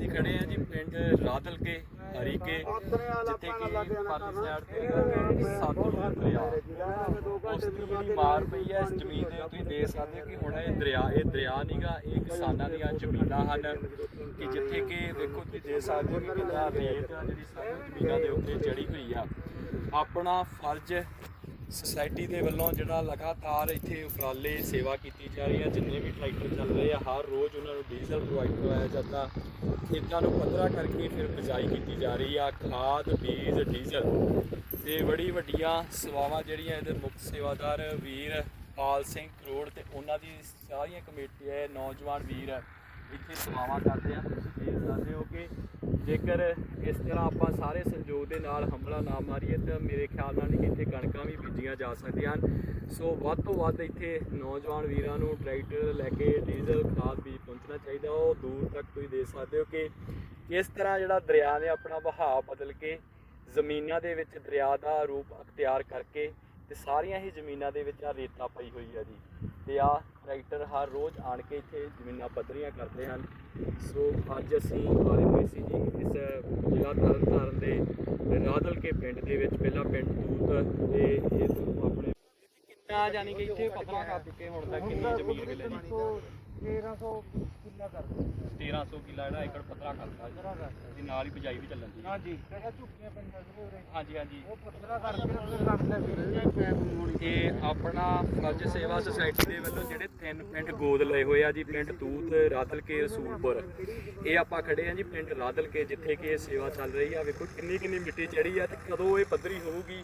ਅਸੀਂ ਖੜੇ ਆ ਜੀ ਪਿੰਡ ਰਾਦਲਕੇ ਹਰੀਕੇ, ਜਿੱਥੇ ਕਿ ਪਰਲੀ ਸਾਈਡ ਤੇ ਸਤਲੁਜ ਦਰਿਆ। ਉਸ ਦੀ ਜਿਹੜੀ ਮਾਰ ਪਈ ਹੈ, ਇਸ ਜ਼ਮੀਨ ਦੇ ਤੁਸੀਂ ਦੇਖ ਸਕਦੇ ਹੋ ਕਿ ਹੁਣ ਇਹ ਦਰਿਆ ਇਹ ਦਰਿਆ ਨਹੀਂਗਾ ਇਹ ਕਿਸਾਨਾਂ ਦੀਆਂ ਜ਼ਮੀਨਾਂ ਹਨ ਕਿ ਜਿੱਥੇ ਕਿ ਦੇਖੋ ਤੁਸੀਂ ਦੇਖ ਸਕਦੇ ਹੋ ਕਿ ਕਿੰਨਾ ਰੇਤ ਜਿਹੜੀ ਸਾਰੀਆਂ ਜ਼ਮੀਨਾਂ ਦੇ ਉੱਤੇ ਚੜੀ ਹੋਈ ਆ। ਆਪਣਾ ਫਰਜ਼ ਸੁਸਾਇਟੀ ਦੇ ਵੱਲੋਂ ਜਿਹੜਾ ਲਗਾਤਾਰ ਇੱਥੇ ਉਪਰਾਲੇ ਸੇਵਾ ਕੀਤੀ ਜਾ ਰਹੀ ਹੈ, ਜਿੰਨੇ ਵੀ ਟਰੈਕਟਰ ਚੱਲ ਰਹੇ ਆ, ਹਰ ਰੋਜ਼ ਉਹਨਾਂ ਨੂੰ ਡੀਜ਼ਲ ਪ੍ਰੋਵਾਈਡ ਕਰਵਾਇਆ ਜਾਂਦਾ। ਖੇਤਾਂ ਨੂੰ ਪੱਧਰਾ ਕਰਕੇ ਫਿਰ ਬਿਜਾਈ ਕੀਤੀ ਜਾ ਰਹੀ ਆ, ਖਾਦ, ਬੀਜ ਡੀਜ਼ਲ ਤੇ ਬੜੀ ਵੱਡੀਆਂ ਸੇਵਾਵਾਂ ਜਿਹੜੀਆਂ ਇਹਦੇ ਮੁੱਖ ਸੇਵਾਦਾਰ ਵੀਰ ਪਾਲ ਸਿੰਘ ਕਰੋੜ ਤੇ ਉਹਨਾਂ ਦੀ ਸਾਰੀਆਂ ਕਮੇਟੀ ਹੈ ਨੌਜਵਾਨ ਵੀਰ ਇੱਥੇ ਸੇਵਾਵਾਂ ਕਰਦੇ ਆ, ਤੁਸੀਂ ਦੇਖ ਸਕਦੇ ਹੋ ਕਿ ਜੇਕਰ ਇਸ ਤਰ੍ਹਾਂ ਆਪਾਂ ਸਾਰੇ ਸੰਯੋਗ ਦੇ ਨਾਲ ਹਮਲਾ ਨਾ ਮਾਰੀਏ ਤਾਂ ਮੇਰੇ ਖਿਆਲ ਨਾਲ ਇੱਥੇ ਕਣਕਾਂ ਵੀ ਬੀਜੀਆਂ ਜਾ ਸਕਦੀਆਂ ਹਨ। ਸੋ ਵੱਧ ਤੋਂ ਵੱਧ ਇੱਥੇ ਨੌਜਵਾਨ ਵੀਰਾਂ ਨੂੰ ਟਰੈਕਟਰ ਲੈ ਕੇ ਡੀਜ਼ਲ, ਖਾਦ ਬੀਜ ਪਹੁੰਚਣਾ ਚਾਹੀਦਾ। ਉਹ ਦੂਰ ਤੱਕ ਤੁਸੀਂ ਦੇਖ ਸਕਦੇ ਹੋ ਕਿ ਕਿਸ ਤਰ੍ਹਾਂ ਜਿਹੜਾ ਦਰਿਆ ਨੇ ਆਪਣਾ ਵਹਾਅ ਬਦਲ ਕੇ ਜ਼ਮੀਨਾਂ ਦੇ ਵਿੱਚ ਦਰਿਆ ਦਾ ਰੂਪ ਅਖਤਿਆਰ ਕਰਕੇ ਤੇ ਸਾਰੀਆਂ ਹੀ ਜ਼ਮੀਨਾਂ ਦੇ ਵਿੱਚ ਆ ਰੇਤਾ ਪਈ ਹੋਈ ਆ ਜੀ। ਤੇ ਆ ਟਰੈਕਟਰ ਹਰ ਰੋਜ਼ ਆਣ ਕੇ ਇੱਥੇ ਜ਼ਮੀਨਾਂ ਪੱਧਰੀਆਂ ਕਰਦੇ ਹਨ। ਸੋ ਅੱਜ ਅਸੀਂ ਆਏ ਹੋਏ ਸੀ ਜੀ ਇਸ ਜ਼ਿਲ੍ਹਾ ਤਰਨਤਾਰਨ ਦੇ ਰਾਦਲ ਕੇ ਪਿੰਡ ਦੇ ਵਿੱਚ ਪਹਿਲਾ ਪਿੰਡ ਦੂਤ ਤੇ ਇਹ ਤੋਂ ਆਪਣੇ ਕਿੰਨਾ ਜਾਨੀ ਕਿ ਇੱਥੇ ਪੱਧਰਾ ਕਰ ਚੁੱਕੇ ਹੁਣ ਤੱਕ ਕਿੰਨੀ ਜ਼ਮੀਨ ਮਿਲੇ ਜੀ 1300 ਕਿੱਲਾ ਕਰਦੇ? 1300 ਕਿੱਲਾ ਜਿਹੜਾ ਏਕੜ ਪੱਧਰਾ ਕਰਦਾ ਜੀ। ਤੇ ਨਾਲ ਹੀ ਬਿਜਾਈ ਵੀ ਚੱਲਣ ਦੀ। ਹਾਂਜੀ ਜਿਹੜਾ ਝੁੱਕੀਆਂ ਪੈਂਦੀਆਂ ਸੀ ਉਰੇ? ਹਾਂਜੀ ਹਾਂਜੀ। ਉਹ ਪੱਥਰਾ ਕਰਕੇ ਉਹਦੇ ਰੱਖ ਲੈ ਵੀਰ। ਪੈਪ ਹੋਣੀ ਇਹ ਆਪਣਾ ਫਰਜ਼ ਸੇਵਾ ਸੁਸਾਇਟੀ ਦੇ ਵੱਲੋਂ ਜਿਹੜੇ ਤਿੰਨ ਪਿੰਡ ਗੋਦ ਲਏ ਹੋਏ ਆ ਜੀ ਪਿੰਡ ਤੂਤ ਰਾਦਲਕੇ ਰਸੂਲਪੁਰ ਇਹ ਆਪਾਂ ਖੜੇ ਆ ਜੀ ਪਿੰਡ ਰਾਦਲਕੇ ਜਿੱਥੇ ਕਿ ਇਹ ਸੇਵਾ ਚੱਲ ਰਹੀ ਆ। ਵੇਖੋ ਕਿੰਨੀ ਕਿੰਨੀ ਮਿੱਟੀ ਚੜੀ ਆ ਤੇ ਕਦੋਂ ਇਹ ਪੱਧਰੀ ਹੋਊਗੀ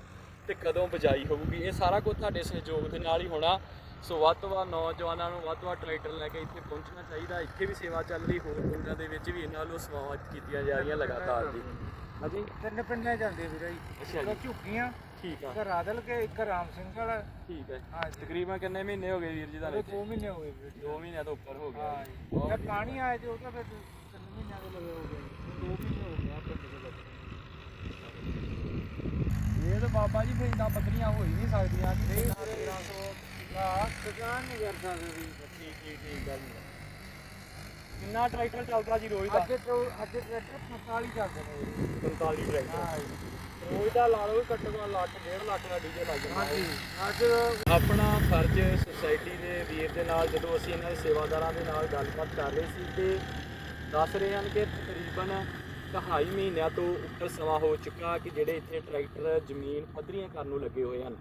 ਤੇ ਕਦੋਂ ਬਜਾਈ ਹੋਊਗੀ। ਇਹ ਸਾਰਾ ਕੁਝ ਤੁਹਾਡੇ ਸਹਿਯੋਗ ਦੇ ਨਾਲ ਹੀ ਹੋਣਾ। ਸੋ ਵੱਧ ਤੋਂ ਵੱਧ ਨੌਜਵਾਨਾਂ ਨੂੰ ਵੱਧ ਤੋਂ ਵੱਧ ਟਰੈਕਟਰ ਲੈ ਕੇ ਇੱਥੇ ਪਹੁੰਚਣਾ ਚਾਹੀਦਾ। ਇੱਥੇ ਵੀ ਸੇਵਾ ਚੱਲ ਰਹੀ ਹੋਰ ਪਿੰਡਾਂ ਦੇ ਵਿੱਚ ਵੀ ਇਹਨਾਂ ਵੱਲੋਂ ਸੇਵਾਵਾਂ ਕੀਤੀਆਂ ਜਾ ਰਹੀਆਂ ਲਗਾਤਾਰ ਜੀ। ਹਾਂਜੀ ਤਿੰਨ ਪਿੰਡਾਂ ਜਾਂਦੇ ਵੀਰ ਜੀ। ਅੱਛਾ ਜੀ। ਝੁੱਕੀਆਂ ਠੀਕ ਆ। ਇੱਕ ਰਾਦਲ ਕੇ ਇੱਕ ਰਾਮ ਸਿੰਘ ਵਾਲਾ ਠੀਕ ਹੈ ਹਾਂਜੀ। ਤਕਰੀਬਨ ਕਿੰਨੇ ਮਹੀਨੇ ਹੋ ਗਏ ਵੀਰ ਜੀ ਤੁਹਾਨੂੰ ਉਹ ਦੋ ਮਹੀਨੇ ਹੋ ਗਏ ਵੀਰ ਜੀ। ਦੋ ਮਹੀਨਿਆਂ ਤੋਂ ਉੱਪਰ ਹੋ ਗਿਆ। ਹਾਂ ਜਦ ਪਾਣੀ ਆਇਆ ਜੀ ਉਹ ਤਾਂ ਫਿਰ ਤਿੰਨ ਮਹੀਨਿਆਂ ਦੇ ਲਗੇ ਹੋ ਗਏ ਦੋ ਮਹੀਨੇ ਹੋ ਗਏ ਆ ਪਿੰਡ ਦੇ ਵਿੱਚ। ਇਹ ਤਾਂ ਬਾਬਾ ਜੀ ਫਿਰ ਇੰਨਾ ਪੱਧਰੀਆਂ ਹੋ ਹੀ ਨਹੀਂ ਸਕਦੀਆਂ। ਜੀ 1300 ਕਿੱਲਾ ਕਿਸਾਨ ਨਹੀਂ ਕਰ ਸਕਦੇ ਜੀ ਠੀਕ ਠੀਕ ਠੀਕ ਗੱਲ ਕਿੰਨਾ ਟਰੈਕਟਰ ਚੱਲਦਾ ਜੀ ਰੋਜ਼ ਦਾ? ਅੱਜ ਤੋਂ ਅੱਜ ਟਰੈਕਟਰ 45 ਚੱਲਦੇ ਨੇ ਜੀ। 45 ਟਰੈਕਟਰ। ਹਾਂ ਜੀ। ਰੋਜ਼ ਦਾ ਲਾ ਲਓ ਘੱਟੋ ਘੱਟ ਲੱਖ ਡੇਢ ਲੱਖ ਦਾ ਡੀਜ਼ਲ ਲੱਗ ਜਾਂਦਾ ਹਾਂਜੀ। ਹੈ। ਅੱਜ ਆਪਣਾ ਫਰਜ਼ ਸੁਸਾਇਟੀ ਦੇ ਵੀਰ ਦੇ ਨਾਲ ਜਦੋਂ ਅਸੀਂ ਇਹਨਾਂ ਦੇ ਸੇਵਾਦਾਰਾਂ ਦੇ ਨਾਲ ਗੱਲਬਾਤ ਕਰ ਰਹੇ ਸੀ ਤੇ ਦੱਸ ਰਹੇ ਹਨ ਕਿ ਤਕਰੀਬਨ ਢਾਈ ਮਹੀਨਿਆਂ ਤੋਂ ਉੱਪਰ ਸਮਾਂ ਹੋ ਚੁੱਕਾ ਕਿ ਜਿਹੜੇ ਇੱਥੇ ਟਰੈਕਟਰ ਜ਼ਮੀਨ ਪੱਧਰੀਆਂ ਕਰਨ ਨੂੰ ਲੱਗੇ ਹੋਏ ਹਨ।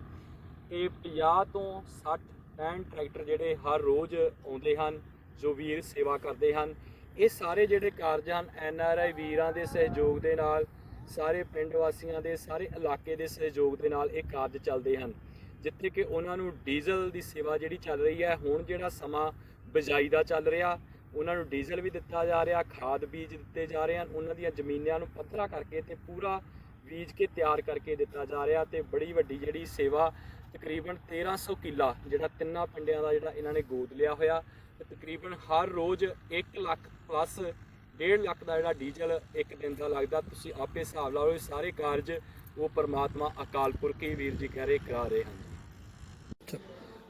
ਤੇ 50 ਤੋਂ 60 65 ਟਰੈਕਟਰ ਜਿਹੜੇ ਹਰ ਰੋਜ਼ ਆਉਂਦੇ ਹਨ, ਜੋ ਵੀਰ ਸੇਵਾ ਕਰਦੇ ਹਨ। ਇਹ ਸਾਰੇ ਜਿਹੜੇ ਕਾਰਜ ਹਨ, ਐਨ ਆਰ ਆਈ ਵੀਰਾਂ ਦੇ ਸਹਿਯੋਗ ਦੇ ਨਾਲ, ਸਾਰੇ ਪਿੰਡ ਵਾਸੀਆਂ ਦੇ, ਸਾਰੇ ਇਲਾਕੇ ਦੇ ਸਹਿਯੋਗ ਦੇ ਨਾਲ ਇਹ ਕਾਰਜ ਚੱਲਦੇ ਹਨ। ਜਿੱਥੇ ਕਿ ਉਹਨਾਂ ਨੂੰ ਡੀਜ਼ਲ ਦੀ ਸੇਵਾ ਜਿਹੜੀ ਚੱਲ ਰਹੀ ਹੈ, ਹੁਣ ਜਿਹੜਾ ਸਮਾਂ ਬਿਜਾਈ ਦਾ ਚੱਲ ਰਿਹਾ, ਉਹਨਾਂ ਨੂੰ ਡੀਜ਼ਲ ਵੀ ਦਿੱਤਾ ਜਾ ਰਿਹਾ, ਖਾਦ ਬੀਜ ਦਿੱਤੇ ਜਾ ਰਹੇ ਹਨ, ਉਹਨਾਂ ਦੀਆਂ ਜ਼ਮੀਨਾਂ ਨੂੰ ਪੱਧਰਾ ਕਰਕੇ ਤੇ ਪੂਰਾ ਬੀਜ ਕੇ ਤਿਆਰ ਕਰਕੇ ਦਿੱਤਾ ਜਾ ਰਿਹਾ ਤੇ ਬੜੀ ਵੱਡੀ ਜਿਹੜੀ ਸੇਵਾ ਤਕਰੀਬਨ 1300 ਕਿੱਲਾ ਜਿਹੜਾ ਤਿੰਨਾਂ ਪਿੰਡਿਆਂ ਦਾ ਜਿਹੜਾ ਇਹਨਾਂ ਨੇ ਗੋਦ ਲਿਆ ਹੋਇਆ, ਤੇ ਤਕਰੀਬਨ ਹਰ ਰੋਜ਼ 1 ਲੱਖ ਪਲੱਸ 1.5 ਲੱਖ ਦਾ ਜਿਹੜਾ ਡੀਜ਼ਲ ਇੱਕ ਦਿਨ ਦਾ ਲੱਗਦਾ। ਤੁਸੀਂ ਆਪੇ ਹਿਸਾਬ ਲਾਓ, ਇਹ ਸਾਰੇ ਕਾਰਜ ਉਹ ਪਰਮਾਤਮਾ ਅਕਾਲ ਪੁਰਖ ਹੀ ਵੀਰ ਜੀ ਕਹਿ ਰਹੇ, ਕਰਾ ਰਹੇ ਹਨ।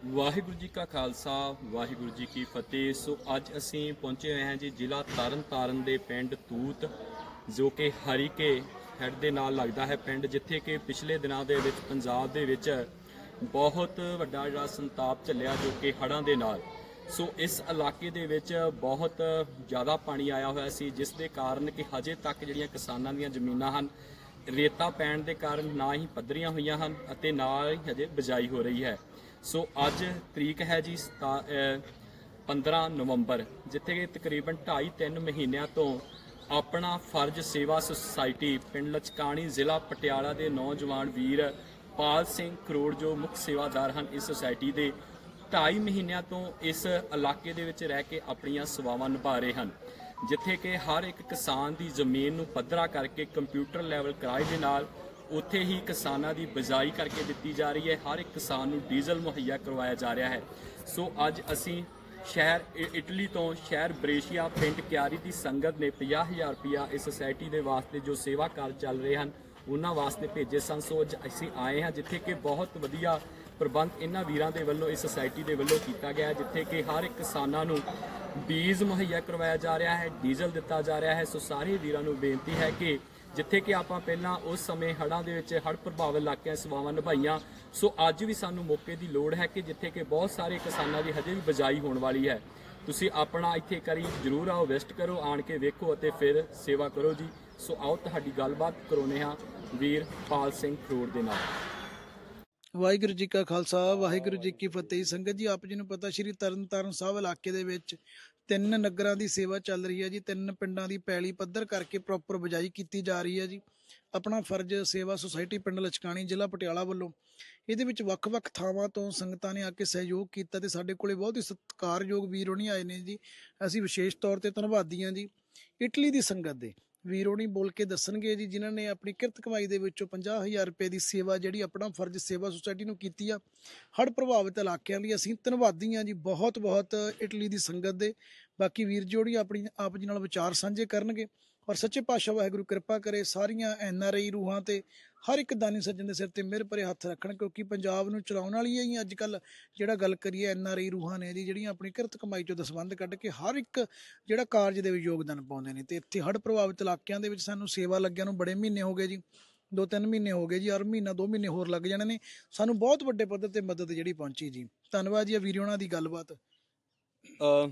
ਵਾਹਿਗੁਰੂ ਜੀ ਕਾ ਖਾਲਸਾ, ਵਾਹਿਗੁਰੂ ਜੀ ਕੀ ਫਤਿਹ। ਸੋ ਅੱਜ ਅਸੀਂ ਪਹੁੰਚੇ ਹੋਏ ਹਾਂ ਜੀ ਜ਼ਿਲ੍ਹਾ ਤਰਨਤਾਰਨ ਦੇ ਪਿੰਡ ਤੂਤ ਜੋ ਕਿ ਹਰੀਕੇ ਹੈਡ ਦੇ ਨਾਲ ਲੱਗਦਾ ਹੈ ਪਿੰਡ, ਜਿੱਥੇ ਕਿ ਪਿਛਲੇ ਦਿਨਾਂ ਦੇ ਵਿੱਚ ਪੰਜਾਬ ਦੇ ਵਿੱਚ ਬਹੁਤ ਵੱਡਾ ਜਿਹੜਾ ਸੰਤਾਪ ਚੱਲਿਆ ਜੋ ਕਿ ਹੜ੍ਹਾਂ ਦੇ ਨਾਲ। ਸੋ ਇਸ ਇਲਾਕੇ ਦੇ ਵਿੱਚ ਬਹੁਤ ਜ਼ਿਆਦਾ ਪਾਣੀ ਆਇਆ ਹੋਇਆ ਸੀ, ਜਿਸ ਦੇ ਕਾਰਨ ਕਿ ਹਜੇ ਤੱਕ ਜਿਹੜੀਆਂ ਕਿਸਾਨਾਂ ਦੀਆਂ ਜ਼ਮੀਨਾਂ ਹਨ, ਰੇਤਾ ਪੈਣ ਦੇ ਕਾਰਨ ਨਾ ਹੀ ਪੱਧਰੀਆਂ ਹੋਈਆਂ ਹਨ ਅਤੇ ਨਾ ਹੀ ਹਜੇ ਬਿਜਾਈ ਹੋ ਰਹੀ ਹੈ। ਸੋ ਅੱਜ ਤਰੀਕ ਹੈ ਜੀ ਸਤਾ- ਅਹ 15 ਨਵੰਬਰ, ਜਿੱਥੇ ਕਿ ਤਕਰੀਬਨ 2.5 3 ਮਹੀਨਿਆਂ ਤੋਂ ਆਪਣਾ ਫਰਜ਼ ਸੇਵਾ ਸੁਸਾਇਟੀ ਪਿੰਡ ਲਚਕਾਣੀ ਜ਼ਿਲ੍ਹਾ ਪਟਿਆਲਾ ਦੇ ਨੌਜਵਾਨ ਵੀਰ ਪਾਲ ਸਿੰਘ ਕਰੋੜ ਜੋ ਮੁੱਖ ਸੇਵਾਦਾਰ ਹਨ ਇਸ ਸੁਸਾਇਟੀ ਦੇ 2.5 ਮਹੀਨਿਆਂ ਤੋਂ ਇਸ ਇਲਾਕੇ ਦੇ ਵਿੱਚ ਰਹਿ ਕੇ ਆਪਣੀਆਂ ਸੇਵਾਵਾਂ ਨਿਭਾ ਰਹੇ ਹਨ। ਜਿੱਥੇ ਕਿ ਹਰ ਇੱਕ ਕਿਸਾਨ ਦੀ ਜ਼ਮੀਨ ਨੂੰ ਪੱਧਰਾ ਕਰਕੇ ਕੰਪਿਊਟਰ ਲੈਵਲ ਕਿਰਾਏ ਦੇ ਨਾਲ ਉੱਥੇ ਹੀ ਕਿਸਾਨਾਂ ਦੀ ਬਿਜਾਈ ਕਰਕੇ ਦਿੱਤੀ ਜਾ ਰਹੀ ਹੈ। ਹਰ ਇੱਕ ਕਿਸਾਨ ਨੂੰ ਡੀਜ਼ਲ ਮੁਹੱਈਆ ਕਰਵਾਇਆ ਜਾ ਰਿਹਾ ਹੈ। ਸੋ ਅੱਜ ਅਸੀਂ ਸ਼ਹਿਰ ਇ- ਇਟਲੀ ਤੋਂ ਸ਼ਹਿਰ ਬ੍ਰੇਸ਼ੀਆ ਪਿੰਡ ਕਿਆਰੀ ਦੀ ਸੰਗਤ ਨੇ 50000 ਰੁਪਇਆ ਇਸ ਸੁਸਾਇਟੀ ਦੇ ਵਾਸਤੇ ਜੋ ਸੇਵਾ ਕਾਰਜ ਚੱਲ ਰਹੇ ਹਨ, ਉਹਨਾਂ ਵਾਸਤੇ ਭੇਜੇ ਸਨ। ਸੋ ਅੱਜ ਅਸੀਂ ਆਏ ਹਾਂ ਜਿੱਥੇ ਕਿ ਬਹੁਤ ਵਧੀਆ ਪ੍ਰਬੰਧ ਇਹਨਾਂ ਵੀਰਾਂ ਦੇ ਵੱਲੋਂ ਇਸ ਸੁਸਾਇਟੀ ਦੇ ਵੱਲੋਂ ਕੀਤਾ ਗਿਆ ਹੈ, ਜਿੱਥੇ ਕਿ ਹਰ ਇੱਕ ਕਿਸਾਨਾਂ ਨੂੰ ਬੀਜ ਮੁਹੱਈਆ ਕਰਵਾਇਆ ਜਾ ਰਿਹਾ ਹੈ, ਡੀਜ਼ਲ ਦਿੱਤਾ ਜਾ ਰਿਹਾ ਹੈ। ਸੋ ਸਾਰੇ ਵੀਰਾਂ ਨੂੰ ਬੇਨਤੀ ਹੈ ਕਿ ਜਿੱਥੇ ਕਿ ਆਪਾਂ ਪਹਿਲਾਂ ਉਸ ਸਮੇਂ ਹੜ੍ਹਾਂ ਦੇ ਵਿੱਚ ਹੜ੍ਹ ਪ੍ਰਭਾਵਿਤ ਇਲਾਕਿਆਂ ਸੇਵਾਵਾਂ ਨਿਭਾਈਆਂ। ਸੋ ਅੱਜ ਵੀ ਸਾਨੂੰ ਮੌਕੇ ਦੀ ਲੋੜ ਹੈ ਕਿ ਜਿੱਥੇ ਕਿ ਬਹੁਤ ਸਾਰੇ ਕਿਸਾਨਾਂ ਦੀ ਹਜੇ ਵੀ ਬਜਾਈ ਹੋਣ ਵਾਲੀ ਹੈ। ਤੁਸੀਂ ਆਪਣਾ ਇੱਥੇ ਕਰੀ ਜਰੂਰ ਆਓ, ਵਿਜ਼ਿਟ ਕਰੋ, ਆਣ ਕੇ ਵੇਖੋ ਅਤੇ ਫਿਰ ਸੇਵਾ ਕਰੋ ਜੀ। ਸੋ ਆਓ ਤੁਹਾਡੀ ਗੱਲਬਾਤ ਕਰਾਉਂਦੇ ਹਾਂ ਵੀਰ ਪਾਲ ਸਿੰਘ ਖਰੋੜ ਦੇ ਨਾਲ। ਵਾਹਿਗੁਰੂ ਜੀ ਕਾ ਖਾਲਸਾ, ਵਾਹਿਗੁਰੂ ਜੀ ਕੀ ਫਤਿਹ। ਸੰਗਤ ਜੀ, ਆਪ ਜੀ ਨੂੰ ਪਤਾ, ਸ਼੍ਰੀ ਤਰਨਤਾਰਨ ਸਾਹਿਬ ਇਲਾਕੇ ਦੇ ਵਿੱਚ ਤਿੰਨ ਨਗਰਾਂ ਦੀ ਸੇਵਾ ਚੱਲ ਰਹੀ ਹੈ ਜੀ, ਤਿੰਨ ਪਿੰਡਾਂ ਦੀ ਪੈਲੀ ਪੱਧਰ ਕਰਕੇ ਪ੍ਰੋਪਰ ਬਜਾਈ ਕੀਤੀ ਜਾ ਰਹੀ ਹੈ ਜੀ। ਆਪਣਾ ਫਰਜ਼ ਸੇਵਾ ਸੁਸਾਇਟੀ ਪਿੰਡ ਲਚਕਾਣੀ, ਜ਼ਿਲ੍ਹਾ ਪਟਿਆਲਾ ਵੱਲੋਂ। ਇਹਦੇ ਵਿੱਚ ਵੱਖ-ਵੱਖ ਥਾਵਾਂ ਤੋਂ ਸੰਗਤਾਂ ਨੇ ਆ ਕੇ ਸਹਿਯੋਗ ਕੀਤਾ ਤੇ ਸਾਡੇ ਕੋਲੇ ਬਹੁਤ ਹੀ ਸਤਿਕਾਰਯੋਗ ਵੀਰ ਹੋਣੀ ਆਏ ਨੇ ਜੀ। ਅਸੀਂ ਵਿਸ਼ੇਸ਼ ਤੌਰ ਤੇ ਧੰਨਵਾਦੀ ਹਾਂ ਜੀ। ਇਟਲੀ ਦੀ ਸੰਗਤ ਦੇ। ਵੀਰੋਣੀ ਬੋਲ ਕੇ ਦੱਸਣਗੇ ਜੀ, ਜਿਨ੍ਹਾਂ ਨੇ ਆਪਣੀ ਕਿਰਤ ਕਮਾਈ ਦੇ ਵਿੱਚੋਂ 50000 ਰੁਪਏ ਦੀ ਸੇਵਾ ਜਿਹੜੀ ਆਪਣਾ ਫਰਜ਼ ਸੇਵਾ ਸੁਸਾਇਟੀ ਨੂੰ ਕੀਤੀ ਆ, ਹੜ੍ਹ ਪ੍ਰਭਾਵਿਤ ਇਲਾਕਿਆਂ ਲਈ ਅਸੀਂ ਧੰਨਵਾਦੀ ਹਾਂ ਜੀ ਬਹੁਤ ਬਹੁਤ ਇਟਲੀ ਦੀ ਸੰਗਤ ਦੇ। ਬਾਕੀ ਵੀਰ ਜੋੜੀ ਆਪਣੀ, ਆਪ ਜੀ ਨਾਲ ਵਿਚਾਰ ਸਾਂਝੇ ਕਰਨਗੇ। ਔਰ ਸੱਚੇ ਪਾਤਸ਼ਾਹ ਵਾਹਿਗੁਰੂ ਕਿਰਪਾ ਕਰੇ, ਸਾਰੀਆਂ ਐਨ ਆਰ ਆਈ ਰੂਹਾਂ ਤੇ ਹਰ ਇੱਕ ਦਾਨੀ ਸੱਜਣ ਦੇ ਸਿਰ ਤੇ ਮਿਹਰ ਭਰੇ ਹੱਥ ਰੱਖਣ, ਕਿਉਂਕਿ ਪੰਜਾਬ ਨੂੰ ਚਲਾਉਣ ਵਾਲੀਆਂ ਹੀ ਅੱਜ ਕੱਲ ਜਿਹੜਾ ਗੱਲ ਕਰੀਏ ਐਨ ਆਰ ਆਈ ਰੂਹਾਂ ਨੇ ਜੀ, ਜਿਹੜੀਆਂ ਆਪਣੀ ਕਿਰਤ ਕਮਾਈ ਚੋਂ ਦਸਵੰਧ ਕੱਢ ਕੇ ਹਰ ਇੱਕ ਜਿਹੜਾ ਕਾਰਜ ਦੇ ਵਿੱਚ ਯੋਗਦਾਨ ਪਾਉਂਦੇ ਨੇ। ਤੇ ਇੱਥੇ ਹੜ੍ਹ ਪ੍ਰਭਾਵਿਤ ਇਲਾਕਿਆਂ ਦੇ ਵਿੱਚ ਸਾਨੂੰ ਸੇਵਾ ਲੱਗਿਆਂ ਨੂੰ ਬੜੇ ਮਹੀਨੇ ਹੋ ਗਏ ਜੀ ਦੋ ਤਿੰਨ ਮਹੀਨੇ ਹੋ ਗਏ ਜੀ, ਹਰ ਮਹੀਨਾ ਦੋ ਮਹੀਨੇ ਹੋਰ ਲੱਗ ਜਾਣੇ ਨੇ। ਸਾਨੂੰ ਬਹੁਤ ਵੱਡੇ ਪੱਧਰ ਤੇ ਮਦਦ ਜਿਹੜੀ ਪਹੁੰਚੀ ਜੀ। ਧੰਨਵਾਦ ਜੀ ਆ ਵੀਰੇ ਉਹਨਾਂ ਦੀ ਗੱਲਬਾਤ।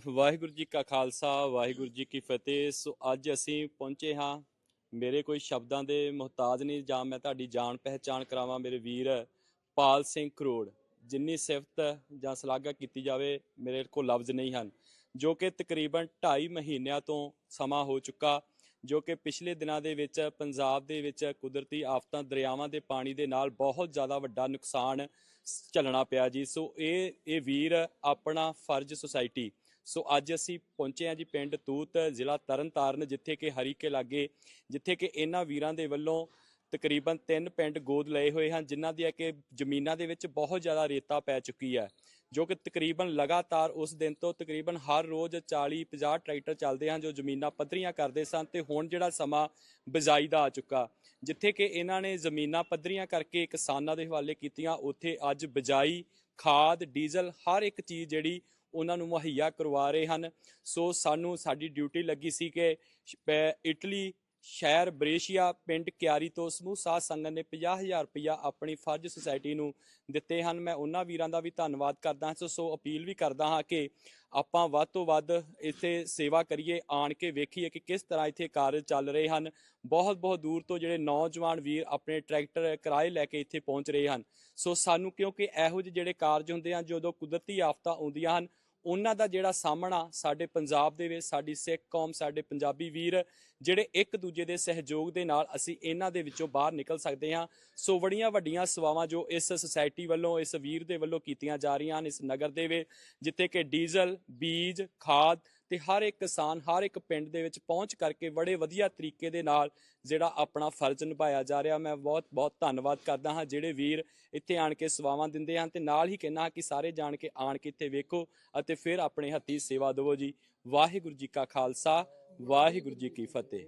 ਵਾਹਿਗੁਰੂ ਜੀ ਕਾ ਖਾਲਸਾ, ਵਾਹਿਗੁਰੂ ਜੀ ਕੀ ਫਤਿਹ। ਸੋ ਅੱਜ ਅਸੀਂ ਪਹੁੰਚੇ ਹਾਂ ਮੇਰੇ ਕੋਈ ਸ਼ਬਦਾਂ ਦੇ ਮੁਹਤਾਜ ਨਹੀਂ ਜਾਂ ਮੈਂ ਤੁਹਾਡੀ ਜਾਣ ਪਹਿਚਾਣ ਕਰਾਵਾਂ ਮੇਰੇ ਵੀਰ ਪਾਲ ਸਿੰਘ ਕਰੋੜ, ਜਿੰਨੀ ਸਿਫਤ ਜਾਂ ਸ਼ਲਾਘਾ ਕੀਤੀ ਜਾਵੇ ਮੇਰੇ ਕੋਲ ਲਫ਼ਜ਼ ਨਹੀਂ ਹਨ, ਜੋ ਕਿ ਤਕਰੀਬਨ 2.5 ਮਹੀਨਿਆਂ ਤੋਂ ਸਮਾਂ ਹੋ ਚੁੱਕਾ ਜੋ ਕਿ ਪਿਛਲੇ ਦਿਨਾਂ ਦੇ ਵਿੱਚ ਪੰਜਾਬ ਦੇ ਵਿੱਚ ਕੁਦਰਤੀ ਆਫਤਾਂ ਦਰਿਆਵਾਂ ਦੇ ਪਾਣੀ ਦੇ ਨਾਲ ਬਹੁਤ ਜ਼ਿਆਦਾ ਵੱਡਾ ਨੁਕਸਾਨ ਝੱਲਣਾ ਪਿਆ ਜੀ। ਸੋ ਇਹ ਇਹ ਵੀਰ ਆਪਣਾ ਫਰਜ਼ ਸੁਸਾਇਟੀ। ਸੋ ਅੱਜ ਅਸੀਂ ਪਹੁੰਚੇ ਹਾਂ ਜੀ ਪਿੰਡ ਤੂਤ, ਜ਼ਿਲ੍ਹਾ ਤਰਨਤਾਰਨ, ਜਿੱਥੇ ਕਿ ਹਰੀਕੇ ਲਾਗੇ, ਜਿੱਥੇ ਕਿ ਇਹਨਾਂ ਵੀਰਾਂ ਦੇ ਵੱਲੋਂ ਤਕਰੀਬਨ ਤਿੰਨ ਪਿੰਡ ਗੋਦ ਲਏ ਹੋਏ ਹਨ, ਜਿਨ੍ਹਾਂ ਦੀਆਂ ਕਿ ਜ਼ਮੀਨਾਂ ਦੇ ਵਿੱਚ ਬਹੁਤ ਜ਼ਿਆਦਾ ਰੇਤਾ ਪੈ ਚੁੱਕੀ ਹੈ। ਜੋ ਕਿ ਤਕਰੀਬਨ ਲਗਾਤਾਰ ਉਸ ਦਿਨ ਤੋਂ ਤਕਰੀਬਨ ਹਰ ਰੋਜ਼ 40 50 ਟਰੈਕਟਰ ਚੱਲਦੇ ਹਨ, ਜੋ ਜ਼ਮੀਨਾਂ ਪੱਧਰੀਆਂ ਕਰਦੇ ਸਨ ਤੇ ਹੁਣ ਜਿਹੜਾ ਸਮਾਂ ਬਿਜਾਈ ਦਾ ਆ ਚੁੱਕਾ। ਜਿੱਥੇ ਕਿ ਇਹਨਾਂ ਨੇ ਜ਼ਮੀਨਾਂ ਪੱਧਰੀਆਂ ਕਰਕੇ ਕਿਸਾਨਾਂ ਦੇ ਹਵਾਲੇ ਕੀਤੀਆਂ, ਉੱਥੇ ਅੱਜ ਬਿਜਾਈ, ਖਾਦ, ਡੀਜ਼ਲ ਹਰ ਇੱਕ ਚੀਜ਼ ਜਿਹੜੀ ਉਹਨਾਂ ਨੂੰ ਮੁਹੱਈਆ ਕਰਵਾ ਰਹੇ ਹਨ। ਸੋ ਸਾਨੂੰ ਸਾਡੀ ਡਿਊਟੀ ਲੱਗੀ ਸੀ ਕਿ ਪੈ- ਇਟਲੀ ਸ਼ਹਿਰ ਬ੍ਰੇਸ਼ੀਆ, ਪਿੰਡ ਕਿਆਰੀ ਤੋਂ ਸਮੂਹ ਸਾਧ ਸੰਗਤ ਨੇ 50000 ਰੁਪਇਆ ਆਪਣੀ ਫਰਜ਼ ਸੁਸਾਇਟੀ ਨੂੰ ਦਿੱਤੇ ਹਨ। ਮੈਂ ਉਹਨਾਂ ਵੀਰਾਂ ਦਾ ਵੀ ਧੰਨਵਾਦ ਕਰਦਾ ਹਾਂ। ਸੋ- ਸੋ ਅਪੀਲ ਵੀ ਕਰਦਾ ਹਾਂ ਕਿ ਆਪਾਂ ਵੱਧ ਤੋਂ ਵੱਧ ਇੱਥੇ ਸੇਵਾ ਕਰੀਏ, ਆਣ ਕੇ ਵੇਖੀਏ ਕਿ ਕਿਸ ਤਰ੍ਹਾਂ ਇੱਥੇ ਕਾਰਜ ਚੱਲ ਰਹੇ ਹਨ। ਬਹੁਤ ਬਹੁਤ ਦੂਰ ਤੋਂ ਜਿਹੜੇ ਨੌਜਵਾਨ ਵੀਰ ਆਪਣੇ ਟਰੈਕਟਰ ਕਿਰਾਏ ਲੈ ਕੇ ਇੱਥੇ ਪਹੁੰਚ ਰਹੇ ਹਨ। ਸੋ ਸਾਨੂੰ ਕਿਉਂਕਿ ਇਹੋ ਜਿਹੇ ਜਿਹੜੇ ਕਾਰਜ ਹੁੰਦੇ ਹਨ ਜਦੋਂ ਕੁਦਰਤੀ ਆਫਤਾਂ ਆਉਂਦੀਆਂ ਹਨ ਉਹਨਾਂ ਦਾ ਜਿਹੜਾ ਸਾਹਮਣਾ ਸਾਡੇ ਪੰਜਾਬ ਦੇ ਵਿੱਚ, ਸਾਡੀ ਸਿੱਖ ਕੌਮ, ਸਾਡੇ ਪੰਜਾਬੀ ਵੀਰ ਜਿਹੜੇ ਇੱਕ ਦੂਜੇ ਦੇ ਸਹਿਯੋਗ ਦੇ ਨਾਲ ਅਸੀਂ ਇਹਨਾਂ ਦੇ ਵਿੱਚੋਂ ਬਾਹਰ ਨਿਕਲ ਸਕਦੇ ਹਾਂ। ਸੋ ਬੜੀਆਂ ਵੱਡੀਆਂ ਸੇਵਾਵਾਂ ਜੋ ਇਸ ਸੁਸਾਇਟੀ ਵੱਲੋਂ, ਇਸ ਵੀਰ ਦੇ ਵੱਲੋਂ ਕੀਤੀਆਂ ਜਾ ਰਹੀਆਂ ਹਨ ਇਸ ਨਗਰ ਦੇ ਵਿੱਚ, ਜਿੱਥੇ ਕਿ ਡੀਜ਼ਲ, ਬੀਜ, ਖਾਦ ਤੇ ਹਰ ਇੱਕ ਕਿਸਾਨ, ਹਰ ਇੱਕ ਪਿੰਡ ਦੇ ਵਿੱਚ ਪਹੁੰਚ ਕਰਕੇ ਬੜੇ ਵਧੀਆ ਤਰੀਕੇ ਦੇ ਨਾਲ ਜਿਹੜਾ ਆਪਣਾ ਫਰਜ਼ ਨਿਭਾਇਆ ਜਾ ਰਿਹਾ। ਮੈਂ ਬਹੁਤ ਬਹੁਤ ਧੰਨਵਾਦ ਕਰਦਾ ਹਾਂ। ਜਿਹੜੇ ਵੀਰ ਇੱਥੇ ਆਣ ਕੇ ਸੇਵਾਵਾਂ ਦਿੰਦੇ ਹਨ ਤੇ ਨਾਲ ਹੀ ਕਹਿਣਾ ਕਿ ਸਾਰੇ ਜਾਣ ਕੇ ਆਣ ਕੇ ਇੱਥੇ ਵੇਖੋ ਅਤੇ ਫਿਰ ਆਪਣੇ ਹੱਥੀ ਸੇਵਾ ਦਿਵੋ ਜੀ। ਵਾਹਿਗੁਰੂ ਜੀ ਕਾ ਖਾਲਸਾ, ਵਾਹਿਗੁਰੂ ਜੀ ਕੀ ਫਤਿਹ।